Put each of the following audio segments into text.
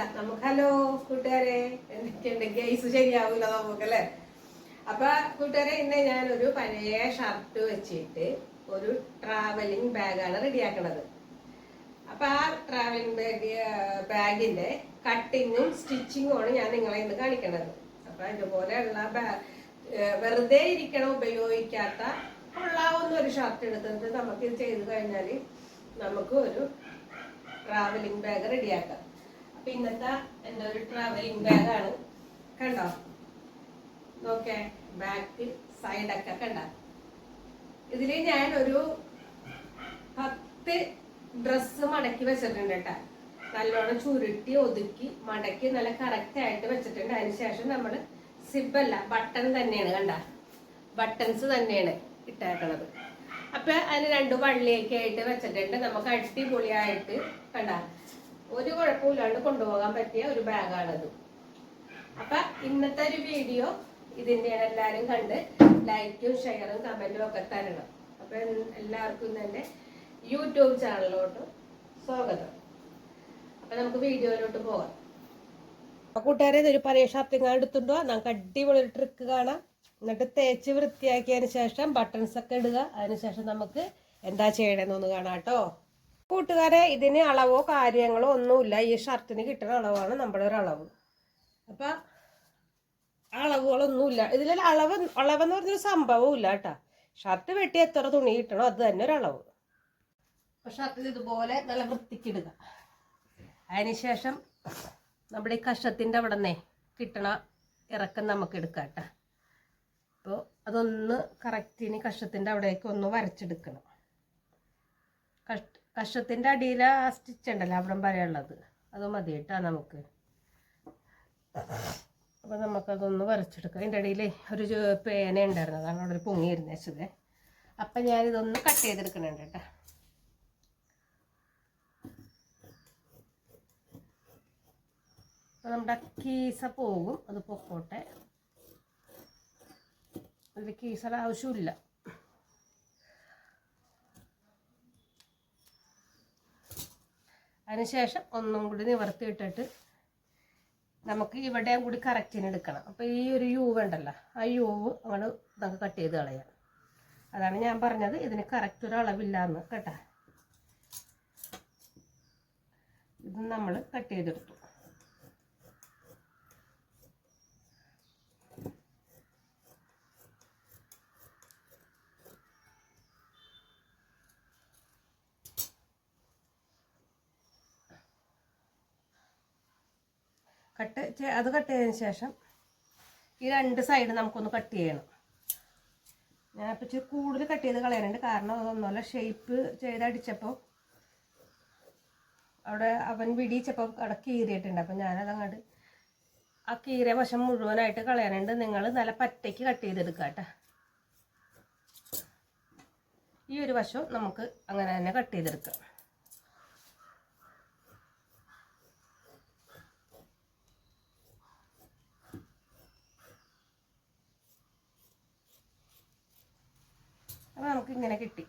കണ്ട നമുക്ക് ഹലോ കൂട്ടുകാരെ. എന്തൊക്കെയുണ്ട്? ഗൈസ് ശരിയാവൂല നമുക്കല്ലേ? അപ്പൊ കൂട്ടുകാരെ ഇന്ന് ഞാൻ ഒരു പഴയ ഷർട്ട് വെച്ചിട്ട് ഒരു ട്രാവലിംഗ് ബാഗാണ് റെഡിയാക്കണത് അപ്പൊ ആ ട്രാവലിംഗ് ബാഗ് ബാഗിന്റെ കട്ടിങ്ങും സ്റ്റിച്ചിങ്ങും ആണ് ഞാൻ നിങ്ങളെ ഇന്ന് കാണിക്കണത്. അപ്പൊ ഇതുപോലെയുള്ള വെറുതെ ഇരിക്കണ ഉപയോഗിക്കാത്ത കൊള്ളാവുന്ന ഒരു ഷർട്ട് എടുത്തിട്ട് നമുക്ക് ഇത് ചെയ്ത് കഴിഞ്ഞാൽ നമുക്ക് ഒരു ട്രാവലിംഗ് ബാഗ് റെഡിയാക്കാം അപ്പൊ ഇന്നത്തെ എന്റെ ഒരു ട്രാവലിംഗ് ബാഗാണ് കണ്ടോ? നോക്കേ ബാക്ക് സൈഡൊക്കെ കണ്ട? ഇതിൽ ഞാൻ ഒരു പത്ത് ഡ്രസ്സ് മടക്കി വെച്ചിട്ടുണ്ട് കേട്ടാ. നല്ലോണം ചുരുട്ടി ഒതുക്കി മടക്കി നല്ല കറക്റ്റ് ആയിട്ട് വെച്ചിട്ടുണ്ട്. അതിന് ശേഷം നമ്മൾ സിബല്ല ബട്ടൺ തന്നെയാണ് കണ്ട? ബട്ടൺസ് തന്നെയാണ് ഇട്ടേക്കണത്. അപ്പൊ അതിന് രണ്ട് വള്ളിയൊക്കെ ആയിട്ട് വെച്ചിട്ടുണ്ട്. നമുക്ക് അടിപൊളിയായിട്ട് കണ്ട? ഒരു കുഴപ്പമില്ലാണ്ട് കൊണ്ടുപോകാൻ പറ്റിയ ഒരു ബാഗാണത്. അപ്പൊ ഇന്നത്തെ ഒരു വീഡിയോ ഇതിന്റെ എല്ലാരും കണ്ട് ലൈക്കും ഷെയറും കമന്റും ഒക്കെ തരണം. അപ്പൊ എല്ലാവർക്കും തന്നെ യൂട്യൂബ് ചാനലിലോട്ട് സ്വാഗതം. അപ്പൊ നമുക്ക് വീഡിയോയിലോട്ട് പോകാം. കൂട്ടുകാരെ ഇതൊരു ഷർട്ടിങ് എടുത്തുണ്ടോ നമുക്ക് അടിപൊളി ഒരു ട്രിക്ക് കാണാം. എന്നിട്ട് തേച്ച് വൃത്തിയാക്കിയതിന് ശേഷം ബട്ടൺസ് ഒക്കെ ഇടുക. അതിനുശേഷം നമുക്ക് എന്താ ചെയ്യണമെന്നൊന്ന് കാണാം കേട്ടോ. കൂട്ടുകാരെ ഇതിന് അളവോ കാര്യങ്ങളോ ഒന്നുമില്ല. ഈ ഷർട്ടിന് കിട്ടുന്ന അളവാണ് നമ്മുടെ ഒരു അളവ്. അപ്പൊ അളവുകളൊന്നുമില്ല. ഇതിൽ അളവ് അളവെന്ന് പറഞ്ഞൊരു സംഭവവും ഇല്ല കേട്ടാ. ഷർട്ട് വെട്ടി എത്ര തുണി കിട്ടണോ അത് തന്നെ ഒരു അളവ്. ഷർട്ടിൽ ഷർട്ട് ഇതുപോലെ നല്ല വൃത്തിക്കിടുക. അതിനുശേഷം നമ്മുടെ ഈ കഷത്തിന്റെ അവിടെ നിന്നേ കിട്ടണ ഇറക്കം നമുക്ക് എടുക്കാം കേട്ടോ. അപ്പോൾ അതൊന്ന് കറക്റ്റിന് കഷത്തിന്റെ അവിടേക്ക് ഒന്ന് വരച്ചെടുക്കണം. കഷ കഷത്തിന്റെ അടിയിൽ ആ സ്റ്റിച്ച് ഉണ്ടല്ലോ അവിടെ വരെയുള്ളത് അത് മതി കേട്ടോ നമുക്ക്. അപ്പോൾ നമുക്കതൊന്ന് വരച്ചെടുക്കാം അതിന്റെ ഇടയിൽ ഒരു പേന ഉണ്ടായിരുന്നു. അതാണ് അവിടെ ഒരു പൊങ്ങി ഇരുന്നേച്ചത് അപ്പം ഞാനിതൊന്ന് കട്ട് ചെയ്തെടുക്കണുണ്ട് കേട്ടോ. നമ്മുടെ കീസ പോകും. അത് പൊക്കോട്ടെ. അതിൽ കീസയുടെ ആവശ്യമില്ല. അതിനുശേഷം ഒന്നും കൂടി നിവർത്തിയിട്ടിട്ട് നമുക്ക് ഇവിടെയും കൂടി കറക്റ്റിന് എടുക്കണം. അപ്പോൾ ഈ ഒരു യൂവ് ഉണ്ടല്ലോ ആ യൂവ് അങ്ങോട്ട് നമുക്ക് കട്ട് ചെയ്ത് കളയാം. അതാണ് ഞാൻ പറഞ്ഞത് ഇതിന് കറക്റ്റ് ഒരു അളവില്ല എന്ന് കേട്ടാ. ഇത് നമ്മൾ കട്ട് ചെയ്തെടുത്തു. കട്ട് അത് കട്ട് ചെയ്തതിന് ശേഷം ഈ രണ്ട് സൈഡ് നമുക്കൊന്ന് കട്ട് ചെയ്യണം. ഞാനിപ്പോൾ ഇച്ചിരി കൂടുതൽ കട്ട് ചെയ്ത് കളയാനുണ്ട്. കാരണം അതൊന്നുമല്ല ഷേപ്പ് ചെയ്തടിച്ചപ്പോൾ അവിടെ അവൻ വിടിയിച്ചപ്പോൾ അവിടെ കീറിയിട്ടുണ്ട്. അപ്പം ഞാനതങ്ങോട്ട് ആ കീറിയ വശം മുഴുവനായിട്ട് കളയാനുണ്ട്. നിങ്ങൾ നല്ല പറ്റയ്ക്ക് കട്ട് ചെയ്തെടുക്കുക കേട്ടോ. ഈ ഒരു വശം നമുക്ക് അങ്ങനെ തന്നെ കട്ട് ചെയ്തെടുക്കാം. അപ്പോൾ നമുക്ക് ഇങ്ങനെ കിട്ടി.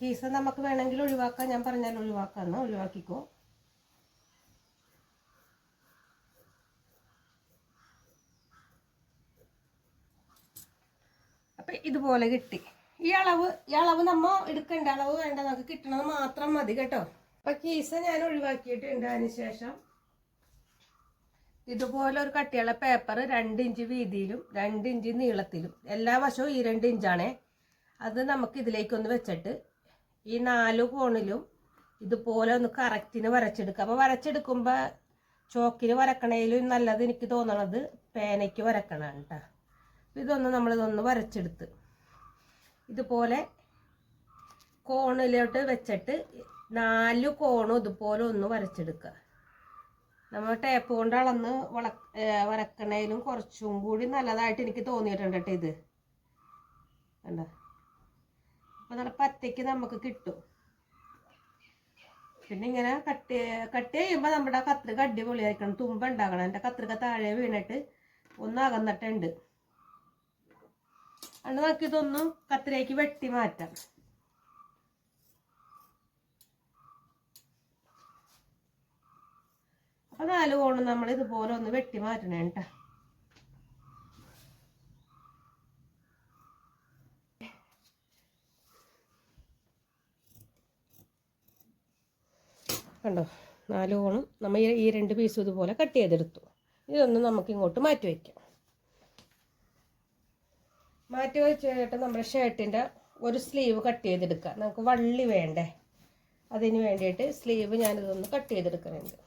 കീസ് നമുക്ക് വേണമെങ്കിൽ ഒഴിവാക്കാം. ഞാൻ പറഞ്ഞാൽ ഒഴിവാക്കാമെന്ന് ഒഴിവാക്കിക്കോ. അപ്പം ഇതുപോലെ കിട്ടി. ഈ അളവ് ഈ അളവ് നമ്മൾ എടുക്കേണ്ട. അളവ് വേണ്ട. നമുക്ക് കിട്ടണത് മാത്രം മതി കേട്ടോ. അപ്പം കീസ ഞാൻ ഒഴിവാക്കിയിട്ടുണ്ട് അതിന് ശേഷം. ഇതുപോലെ ഒരു കട്ടിയുള്ള പേപ്പർ രണ്ട് ഇഞ്ച് വീതിയിലും രണ്ട് ഇഞ്ച് നീളത്തിലും. എല്ലാ വശവും ഈ രണ്ട് ഇഞ്ചാണേ. അത് നമുക്ക് ഇതിലേക്കൊന്ന് വെച്ചിട്ട് ഈ നാല് കോണിലും ഇതുപോലെ ഒന്ന് കറക്റ്റിന് വരച്ചെടുക്കുക. അപ്പോൾ വരച്ചെടുക്കുമ്പോൾ ചോക്കിന് വരക്കണേലും നല്ലത് എനിക്ക് തോന്നണത് പേനയ്ക്ക് വരക്കണം കേട്ടോ ഇതൊന്ന് നമ്മളിതൊന്ന് വരച്ചെടുത്ത് ഇതുപോലെ കോണിലോട്ട് വെച്ചിട്ട് നാല് കോണും ഇതുപോലെ ഒന്ന് വരച്ചെടുക്കുക. നമ്മൾ ടേപ്പ് കൊണ്ട് അളന്ന് വള വരക്കണേലും കുറച്ചും കൂടി നല്ലതായിട്ട് എനിക്ക് തോന്നിയിട്ടുണ്ട് കേട്ടോ ഇത്. കണ്ട? അപ്പം നല്ല നമുക്ക് കിട്ടും. പിന്നെ ഇങ്ങനെ കട്ട് കട്ട് ചെയ്യുമ്പോൾ നമ്മുടെ കത്രിക അടിപൊളിയായിരിക്കണം. തുമ്പ ഉണ്ടാകണം എന്റെ കത്രിക താഴെ വീണിട്ട് ഒന്ന് അകന്നിട്ടുണ്ട്. നമുക്ക് ഇതൊന്ന് വെട്ടി മാറ്റാം. അപ്പോൾ നാല് കോണും നമ്മൾ ഇതുപോലെ ഒന്ന് വെട്ടി മാറ്റണേ കേട്ടോ കണ്ടോ? നാല് ഓണം നമ്മൾ ഈ- രണ്ട് പീസും ഇതുപോലെ കട്ട് ചെയ്തെടുത്തു. ഇതൊന്ന് നമുക്ക് ഇങ്ങോട്ട് മാറ്റി വയ്ക്കാം. മാറ്റി വെച്ചിട്ട് നമ്മുടെ ഷർട്ടിന്റെ ഒരു സ്ലീവ് കട്ട് ചെയ്തെടുക്കുക. നമുക്ക് വള്ളി വേണ്ടേ? അതിന് വേണ്ടിയിട്ട് സ്ലീവ് ഞാനിതൊന്ന് കട്ട് ചെയ്തെടുക്കുന്നുണ്ട്.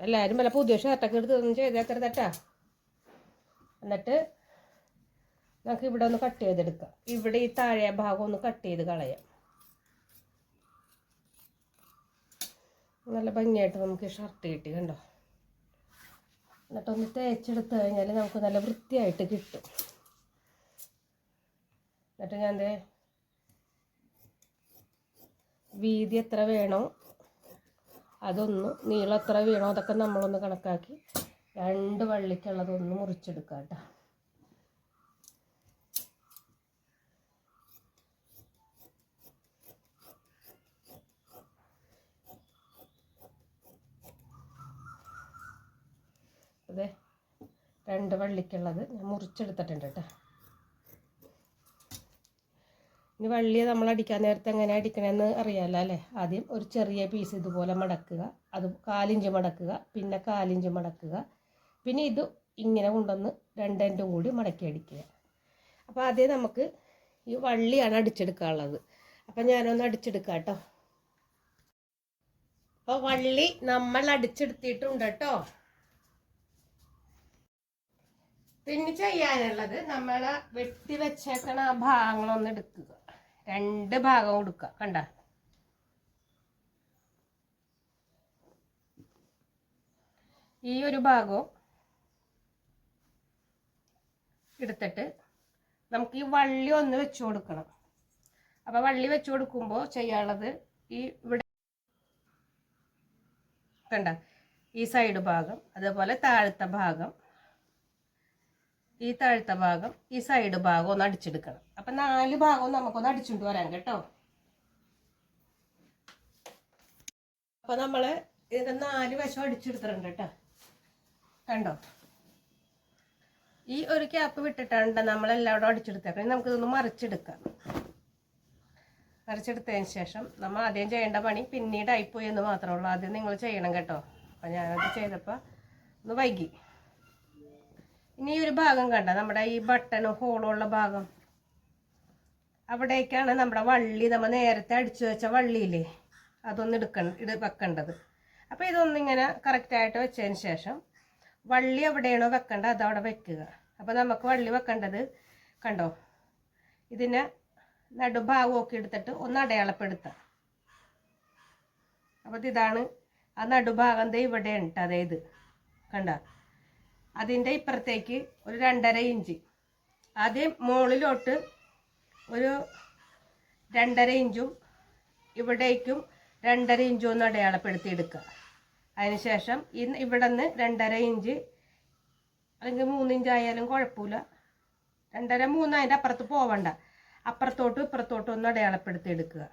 എല്ലാവരും വല്ല പുതിയ ഷർട്ടൊക്കെ എടുത്ത് ഒന്നും കേട്ടാ. എന്നിട്ട് നമുക്ക് ഇവിടെ ഒന്ന് കട്ട് ചെയ്തെടുക്കാം. ഇവിടെ ഈ താഴെ ഭാഗം ഒന്ന് കട്ട് ചെയ്ത് കളയാം. നല്ല ഭംഗിയായിട്ട് നമുക്ക് ഷർട്ട് കിട്ടി കണ്ടോ? എന്നിട്ടൊന്ന് തേച്ചെടുത്ത് കഴിഞ്ഞാൽ നമുക്ക് നല്ല വൃത്തിയായിട്ട് കിട്ടും. എന്നിട്ട് ഞാൻ ദേ വീതി എത്ര വേണോ അതൊന്ന് നീളം എത്ര വേണോ അതൊക്കെ നമ്മളൊന്ന് കണക്കാക്കി രണ്ട് വള്ളിക്കുള്ളതൊന്ന് മുറിച്ചെടുക്കാം കേട്ടോ അതെ രണ്ട് വള്ളിക്കുള്ളത്. ഞാൻ മുറിച്ചെടുത്തിട്ടുണ്ട് കേട്ടോ. ഇനി വള്ളിയെ നമ്മൾ അടിക്കാൻ നേരത്തെ എങ്ങനെ അടിക്കണമെന്ന് അറിയാമല്ലോ അല്ലേ? ആദ്യം ഒരു ചെറിയ പീസ് ഇതുപോലെ മടക്കുക. അത് കാലിഞ്ച് മടക്കുക. പിന്നെ കാലിഞ്ച് മടക്കുക. പിന്നെ ഇത് ഇങ്ങനെ കൊണ്ടുവന്ന് രണ്ടെണ്ടും കൂടി മടക്കി അടിക്കുക. അപ്പോൾ ആദ്യം നമുക്ക് ഈ വള്ളിയാണ് അടിച്ചെടുക്കാനുള്ളത്. അപ്പം ഞാനൊന്ന് അടിച്ചെടുക്കാം കേട്ടോ. അപ്പോൾ വള്ളി നമ്മൾ അടിച്ചെടുത്തിട്ടുണ്ട് കേട്ടോ. പിന്നെ ചെയ്യാനുള്ളത് നമ്മൾ വെട്ടി വെച്ചേക്കണ ആ ഭാഗങ്ങളൊന്ന് എടുക്കുക. രണ്ട് ഭാഗം എടുക്കുക. കണ്ട? ഈ ഒരു ഭാഗവും എടുത്തിട്ട് നമുക്ക് ഈ വള്ളി ഒന്ന് വെച്ചു കൊടുക്കണം. അപ്പോൾ വള്ളി വെച്ചു കൊടുക്കുമ്പോൾ ചെയ്യാനുള്ളത് ഈ ഇവിടെ കണ്ട? ഈ സൈഡ് ഭാഗം അതേപോലെ താഴത്തെ ഭാഗം ഈ താഴത്തെ ഭാഗം ഈ സൈഡ് ഭാഗം ഒന്ന് അടിച്ചെടുക്കണം. അപ്പം നാല് ഭാഗവും നമുക്കൊന്ന് അടിച്ചുകൊണ്ട് വരാം കേട്ടോ. അപ്പം നമ്മൾ ഇത് നാല് വശം അടിച്ചെടുത്തിട്ടുണ്ട് കേട്ടോ. കണ്ടോ? ഈ ഒരു ക്യാപ്പ് വിട്ടിട്ടാണ് നമ്മളെല്ലാവരും അടിച്ചെടുത്തേക്കണം. നമുക്ക് നമുക്കിതൊന്ന് മറിച്ചെടുക്കാം. മറിച്ചെടുത്തതിന് ശേഷം നമ്മൾ ആദ്യം ചെയ്യേണ്ട പണി പിന്നീട് ആയിപ്പോയി എന്ന് മാത്രമേ ഉള്ളൂ. ആദ്യം നിങ്ങൾ ചെയ്യണം കേട്ടോ. അപ്പം ഞാനത് ചെയ്തപ്പോൾ ഒന്ന് വൈകി. ഇനി ഒരു ഭാഗം കണ്ട നമ്മുടെ ഈ ബട്ടണും ഹോളുള്ള ഭാഗം. അവിടേക്കാണ് നമ്മുടെ വള്ളി നമ്മൾ നേരത്തെ അടിച്ചു വെച്ച വള്ളിയില്ലേ? അതൊന്ന് എടുക്കണം ഇട് വെക്കേണ്ടത്. അപ്പോൾ ഇതൊന്നിങ്ങനെ കറക്റ്റായിട്ട് വെച്ചതിന് ശേഷം വള്ളി എവിടെയാണോ വെക്കേണ്ടത് അതവിടെ വെക്കുക. അപ്പോൾ നമുക്ക് വള്ളി വെക്കേണ്ടത് കണ്ടോ? ഇതിനെ നടുഭാഗമൊക്കെ എടുത്തിട്ട് ഒന്ന് അടയാളപ്പെടുത്താം. അപ്പോൾ ഇതാണ് ആ നടുഭാഗം ദേ ഇവിടെ ഉണ്ട് അതായത് കണ്ട? അതിന്റെ ഇപ്പുറത്തേക്ക് ഒരു രണ്ടര ഇഞ്ച്. ആദ്യം മുകളിലോട്ട് ഒരു രണ്ടര ഇഞ്ചും ഇവിടേക്കും രണ്ടര ഇഞ്ചും ഒന്ന് അടയാളപ്പെടുത്തി എടുക്കുക. അതിനുശേഷം ഇന്ന് ഇവിടെ നിന്ന് രണ്ടര ഇഞ്ച് അല്ലെങ്കിൽ മൂന്നിഞ്ച് ആയാലും കുഴപ്പമില്ല. രണ്ടര മൂന്ന് അതിന്റെ അപ്പുറത്ത് പോവണ്ട. അപ്പുറത്തോട്ടും ഇപ്പുറത്തോട്ടും ഒന്ന് അടയാളപ്പെടുത്തി എടുക്കുക.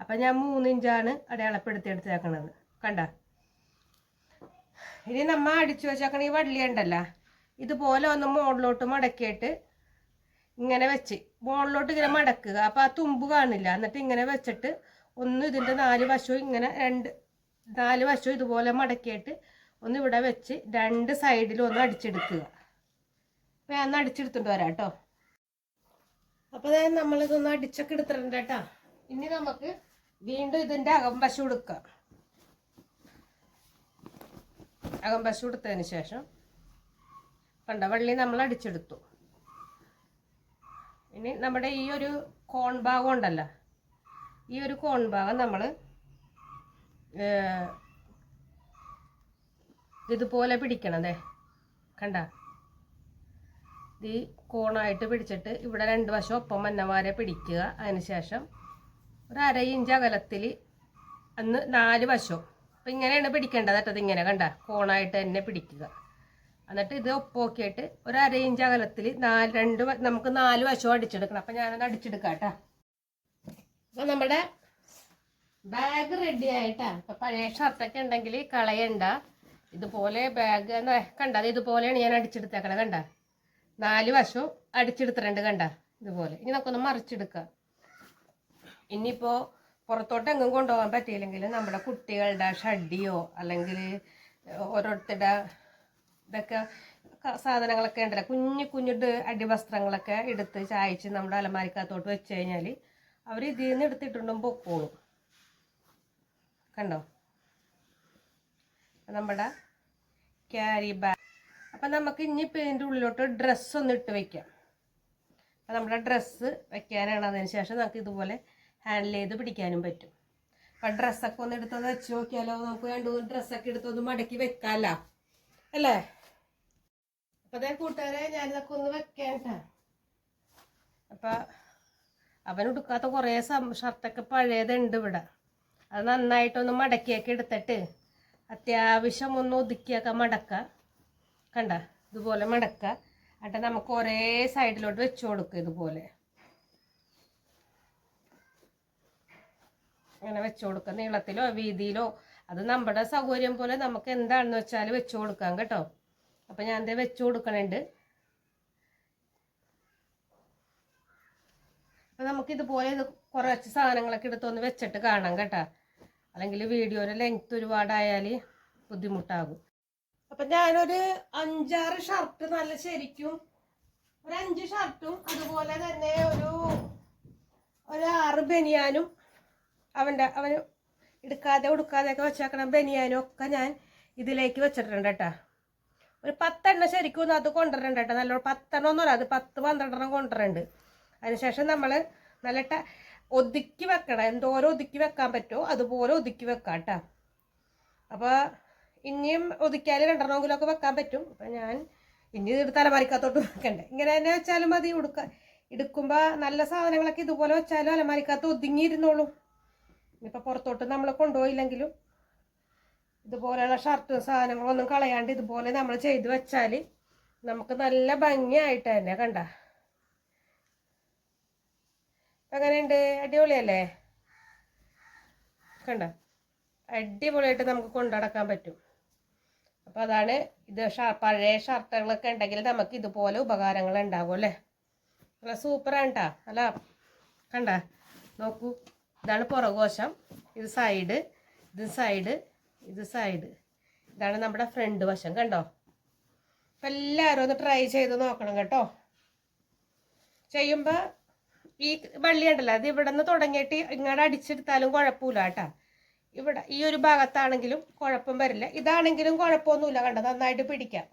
അപ്പം ഞാൻ മൂന്നിഞ്ചാണ് അടയാളപ്പെടുത്തി എടുത്തേക്കണത്. കണ്ട? ഇനി നമ്മ അടിച്ചു വെച്ചേക്കണ ഈ വള്ളി ഉണ്ടല്ല ഇതുപോലെ ഒന്ന് മുകളിലോട്ട് മടക്കിയിട്ട് ഇങ്ങനെ വെച്ച് മുകളിലോട്ട് ഇങ്ങനെ മടക്കുക. അപ്പോൾ ആ തുമ്പ് കാണില്ല. എന്നിട്ട് ഇങ്ങനെ വെച്ചിട്ട് ഒന്ന് ഇതിന്റെ നാല് വശവും ഇങ്ങനെ രണ്ട് നാല് വശവും ഇതുപോലെ മടക്കിയിട്ട് ഒന്ന് ഇവിടെ വെച്ച് രണ്ട് സൈഡിലും ഒന്ന് അടിച്ചെടുക്കുക. അപ്പോൾ ഞാൻ അടിച്ചെടുത്തിട്ട് വരാം കേട്ടോ. അപ്പോൾ നമ്മളിതൊന്ന് അടിച്ചൊക്കെ എടുത്തിട്ടുണ്ട് കേട്ടോ. ഇനി നമുക്ക് വീണ്ടും ഇതിന്റെ ഇതിന്റെ അകംവശം എടുക്കാം. അകംവശം എടുത്തതിന് ശേഷം കണ്ട വള്ളി നമ്മൾ അടിച്ചെടുത്തു. ഇനി നമ്മുടെ ഈ ഒരു കോൺ ഭാഗം ഉണ്ടല്ലോ ഈ ഒരു കോൺ ഭാഗം നമ്മൾ ഇതുപോലെ പിടിക്കണതേ കണ്ട? ഈ കോണായിട്ട് പിടിച്ചിട്ട് ഇവിടെ രണ്ട് വശം ഒപ്പം മന്നവാരെ പിടിക്കുക. അതിനുശേഷം ഒരു അര ഇഞ്ച് അകലത്തിൽ അന്ന് നാല് വശവും അപ്പം ഇങ്ങനെയാണ് പിടിക്കേണ്ടത് കേട്ടത് ഇങ്ങനെ കണ്ട. കോണായിട്ട് തന്നെ പിടിക്കുക. എന്നിട്ട് ഇത് ഒപ്പോക്കിയിട്ട് ഒരു അര ഇഞ്ച് അകലത്തിൽ നാല് രണ്ട് നമുക്ക് നാല് വശവും അടിച്ചെടുക്കണം. അപ്പം ഞാനത് അടിച്ചെടുക്കാം കേട്ടോ. അപ്പം നമ്മുടെ ബാഗ് റെഡി ആയിട്ടാ. അപ്പം പഴയ ഷർട്ടൊക്കെ ഉണ്ടെങ്കിൽ കളയണ്ട. ഇതുപോലെ ബാഗ് കണ്ട. അത് ഇതുപോലെയാണ് ഞാൻ അടിച്ചെടുത്തേക്കണത് കണ്ട. നാല് വശവും അടിച്ചെടുത്തിട്ടുണ്ട് കണ്ട. ഇതുപോലെ. ഇനി നമുക്കൊന്ന് മറിച്ചെടുക്കാം. ഇനിയിപ്പോ പുറത്തോട്ട് എങ്ങും കൊണ്ടുപോകാൻ പറ്റിയില്ലെങ്കിൽ നമ്മുടെ കുട്ടികളുടെ ഷഡിയോ അല്ലെങ്കിൽ ഓരോരുത്തരുടെ ഇതൊക്കെ സാധനങ്ങളൊക്കെ ഉണ്ടല്ലോ. കുഞ്ഞു കുഞ്ഞിട്ട് അടിവസ്ത്രങ്ങളൊക്കെ എടുത്ത് ചായച്ച് നമ്മുടെ അലമാരിക്കകത്തോട്ട് വെച്ച് കഴിഞ്ഞാൽ അവർ ഇതിൽ നിന്ന് എടുത്തിട്ടുണ്ടും പൊക്കോളും. കണ്ടോ? നമ്മുടെ ക്യാരി ബാഗ്. അപ്പം നമുക്ക് ഇനിയിപ്പോൾ ഇതിന്റെ ഉള്ളിലോട്ട് ഡ്രസ്സ് ഒന്ന് ഇട്ട് വെക്കാം. അപ്പം നമ്മുടെ ഡ്രസ്സ് വയ്ക്കാനാണ് അതിന് ശേഷം നമുക്ക് ഇതുപോലെ ഹാൻഡിൽ ചെയ്ത് പിടിക്കാനും പറ്റും. അപ്പം ഡ്രസ്സൊക്കെ ഒന്ന് എടുത്തൊന്ന് വെച്ച് നോക്കിയാലോ? നമുക്ക് രണ്ട് മൂന്ന് ഡ്രസ്സൊക്കെ എടുത്തൊന്ന് മടക്കി വെക്കാമല്ല അല്ലേ? അപ്പം അതേ കൂട്ടുകാരെ ഞാനിതൊക്കെ ഒന്ന് വെക്കേണ്ട അപ്പം അവൻ ഉടുക്കാത്ത കുറേ ഷർട്ടൊക്കെ പഴയതുണ്ട് ഇവിടെ. അത് നന്നായിട്ടൊന്ന് മടക്കിയൊക്കെ എടുത്തിട്ട് അത്യാവശ്യം ഒന്ന് ഒതുക്കിയൊക്കെ മടക്ക കണ്ട? ഇതുപോലെ മടക്ക എന്നിട്ട് നമുക്ക് ഒരേ സൈഡിലോട്ട് വെച്ച് കൊടുക്കുക ഇതുപോലെ. അങ്ങനെ വെച്ച് കൊടുക്കുക. നീളത്തിലോ വീതിയിലോ. അത് നമ്മുടെ സൗകര്യം പോലെ നമുക്ക് എന്താണെന്ന് വെച്ചാൽ വെച്ചു കൊടുക്കാം കേട്ടോ. അപ്പം ഞാൻ ദേ വെച്ചു കൊടുക്കണുണ്ട്. അപ്പം നമുക്ക് ഇതുപോലെ ഇത് കുറച്ച് സാധനങ്ങളൊക്കെ എടുത്തൊന്ന് വെച്ചിട്ട് കാണാം കേട്ടോ. അല്ലെങ്കിൽ വീഡിയോയുടെ ലെങ്ത് ഒരുപാടായാൽ ബുദ്ധിമുട്ടാകും. അപ്പം ഞാനൊരു അഞ്ചാറ് ഷർട്ട് നല്ല ശരിക്കും ഒരു അഞ്ച് ഷർട്ടും അതുപോലെ തന്നെ ഒരു ഒരു ആറ് ബനിയാനും അവന്റെ അവന് എടുക്കാതെ ഉടുക്കാതെയൊക്കെ വെച്ചേക്കണം ബനിയാനും ഒക്കെ ഞാൻ ഇതിലേക്ക് വെച്ചിട്ടുണ്ട് കേട്ടോ. ഒരു പത്തെണ്ണം ശരിക്കും ഒന്ന് അത് കൊണ്ടുവരണ്ട കേട്ടോ. നല്ല പത്തെണ്ണം ഒന്നുമല്ല അത് പത്ത് പന്ത്രണ്ടെണ്ണം കൊണ്ടുവരണ്ട്. അതിനുശേഷം നമ്മൾ നല്ല ഒതുക്കി വെക്കണം എന്തോരം ഒതുക്കി വെക്കാൻ പറ്റുമോ അതുപോലെ ഒതുക്കി വെക്കാം കേട്ടോ. അപ്പോൾ ഇനിയും ഒതുക്കിയാൽ രണ്ടെണ്ണമെങ്കിലുമൊക്കെ വെക്കാൻ പറ്റും. അപ്പം ഞാൻ ഇനി ഇത് തലമാരിക്കകത്തോട്ട് വെക്കണ്ടേ. ഇങ്ങനെ തന്നെ വെച്ചാലും മതി. ഉടുക്ക എടുക്കുമ്പോൾ നല്ല സാധനങ്ങളൊക്കെ ഇതുപോലെ വെച്ചാലും അലമാരിക്കകത്ത് ഒതുങ്ങിയിരുന്നോളും. ഇനിയിപ്പോൾ പുറത്തോട്ട് നമ്മൾ കൊണ്ടുപോയില്ലെങ്കിലും ഇതുപോലെയുള്ള ഷർട്ടും സാധനങ്ങളൊന്നും കളയാണ്ട് ഇതുപോലെ നമ്മൾ ചെയ്ത് വെച്ചാൽ നമുക്ക് നല്ല ഭംഗിയായിട്ട് തന്നെ കണ്ട. എങ്ങനെയുണ്ട്? അടിപൊളിയല്ലേ? കണ്ട. അടിപൊളിയായിട്ട് നമുക്ക് കൊണ്ടുനടക്കാൻ പറ്റും. അപ്പോൾ അതാണ് ഇത് പഴയ ഷർട്ടുകളൊക്കെ ഉണ്ടെങ്കിൽ നമുക്ക് ഇതുപോലെ ഉപകാരങ്ങൾ ഉണ്ടാവും അല്ലേ? നല്ല സൂപ്പറാണ് കേട്ടോ അല്ല കണ്ട. നോക്കൂ. ഇതാണ് പുറകോശം. ഇത് സൈഡ് ഇത് സൈഡ് ഇത് സൈഡ് ഇതാണ് നമ്മുടെ ഫ്രണ്ട് വശം കണ്ടോ? അപ്പം എല്ലാവരും ഒന്ന് ട്രൈ ചെയ്ത് നോക്കണം കേട്ടോ. ചെയ്യുമ്പോൾ ഈ വള്ളി ഉണ്ടല്ലോ അത് ഇവിടെ നിന്ന് തുടങ്ങിയിട്ട് ഇങ്ങോട്ട് അടിച്ചെടുത്താലും കുഴപ്പമില്ല കേട്ടോ. ഇവിടെ ഈ ഒരു ഭാഗത്താണെങ്കിലും കുഴപ്പം വരില്ല. ഇതാണെങ്കിലും കുഴപ്പമൊന്നുമില്ല കണ്ടോ നന്നായിട്ട് പിടിക്കാം.